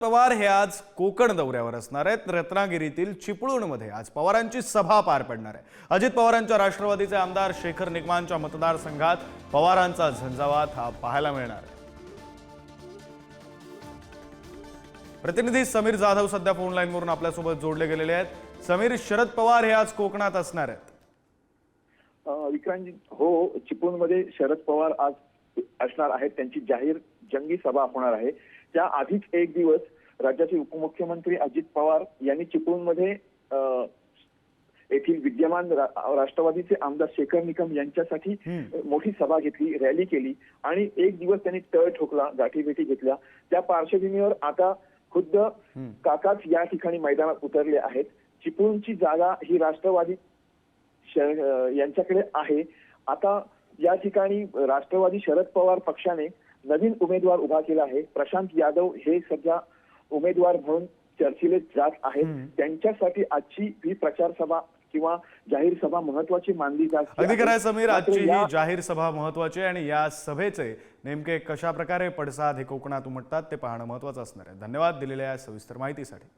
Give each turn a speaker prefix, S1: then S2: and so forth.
S1: पवार हे आज कोकण दौऱ्यावर असणार आहेत. रत्नागिरीतील चिपळूणमध्ये आज पवारांची सभा पार पडणार आहे. अजित पवारांच्या राष्ट्रवादीचे आमदार शेखर निकमांच्या मतदारसंघात पवारांचा झंझावात हा पाहायला मिळणार प्रतिनिधी समीर जाधव सध्या फोन लाईनवरून आपल्यासोबत जोडले गेलेले आहेत. समीर शरद पवार हे आज कोकणात असणार आहेत.
S2: अ, हो चिपळूणमध्ये शरद पवार आज असणार आहेत. त्यांची जाहीर जंगी सभा होणार आहे. त्या आधीच एक दिवस राज्याचे उपमुख्यमंत्री अजित पवार यांनी चिपळूणमध्ये येथील विद्यमान रा- राष्ट्रवादीचे आमदार शेखर निकम यांच्यासाठी मोठी सभा घेतली रॅली केली आणि एक दिवस त्यांनी तळ ठोकला गाठीभेटी घेतल्या. त्या पार्श्वभूमीवर आता खुद्द काकाच या ठिकाणी मैदानात उतरले आहेत. चिपळूणची जागा ही राष्ट्रवादी यांच्याकडे आहे. आता या ठिकाणी राष्ट्रवादी शरद पवार पक्षाने नवीन उमेदवार उभा केला आहे. प्रशांत यादव हे सध्या उमेदवार म्हणून चर्चिले जात आहेत. त्यांच्यासाठी आजची ही प्रचार सभा किंवा जाहीर सभा महत्वाची मानली जात
S1: अगदी खरं समीर. आजची ही जाहीर सभा महत्वाची आहे आणि या सभेचे नेमके कशा प्रकारे पडसाद हे कोकणात उमटतात ते पाहणं महत्वाचं असणार आहे. धन्यवाद दिलेल्या या सविस्तर माहितीसाठी.